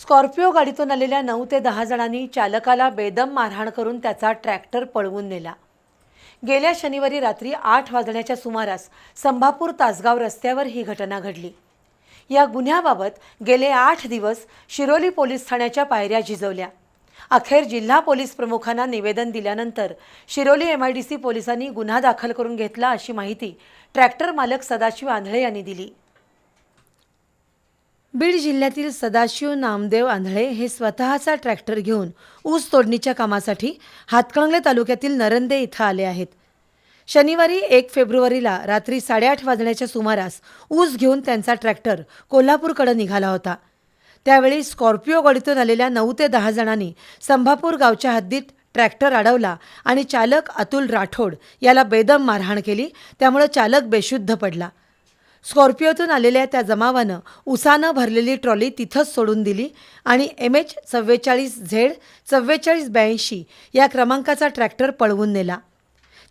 Scorpio गाडीतून आलेल्या नऊ ते दहा जणांनी चालकाला बेदम मारहाण करून त्याचा ट्रॅक्टर पळवून नेला. गेल्या शनिवारी रात्री आठ वाजण्याच्या सुमारास संभापूर तासगाव रस्त्यावर ही घटना घडली. या गुन्ह्याबाबत गेले आठ दिवस शिरोली पोलीस ठाण्याच्या पायऱ्या झिजवल्या. अखेर जिल्हा पोलीस प्रमुखांना निवेदन दिल्यानंतर Shiroli M I D C पोलिसांनी गुन्हा दाखल करून घेतला अशी माहिती ट्रॅक्टर मालक सदाशिव आंधळे यांनी दिली. बीड जिल्ह्यातील सदाशिव नामदेव आंधळे हे स्वतःचा ट्रॅक्टर घेऊन ऊस तोडणीच्या कामासाठी हातकणंगले तालुक्यातील नरंदे इथं आले आहेत. शनिवारी एक फेब्रुवारीला रात्री साडेआठ वाजण्याच्या सुमारास ऊस घेऊन त्यांचा ट्रॅक्टर कोल्हापूरकडे निघाला होता. त्यावेळी स्कॉर्पिओ गाडीतून आलेल्या नऊ ते दहा जणांनी संभापूर गावच्या हद्दीत ट्रॅक्टर अडवला आणि चालक अतुल राठोड याला बेदम मारहाण केली त्यामुळे चालक बेशुद्ध पडला. स्कॉर्पिओतून आलेल्या त्या जमावानं उसानं भरलेली ट्रॉली तिथंच सोडून दिली आणि एम एच चव्वेचाळीस झेड चव्वेचाळीस ब्याऐंशी या क्रमांकाचा ट्रॅक्टर पळवून नेला.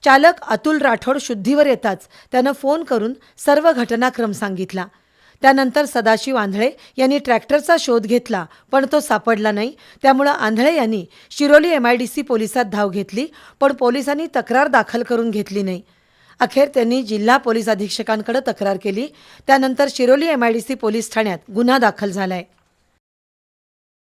चालक अतुल राठोड शुद्धीवर येताच त्यानं फोन करून सर्व घटनाक्रम सांगितला. त्यानंतर सदाशिव आंधळे यांनी ट्रॅक्टरचा शोध घेतला पण तो सापडला नाही. त्यामुळं आंधळे यांनी Shiroli M I D C पोलिसात धाव घेतली पण पोलिसांनी तक्रार दाखल करून घेतली नाही. अखेर त्यांनी जिल्हा पोलीस अधीक्षकांकडे तक्रार केली. त्यानंतर शिरोली एमआयडीसी पोलीस ठाण्यात गुन्हा दाखल झालाय.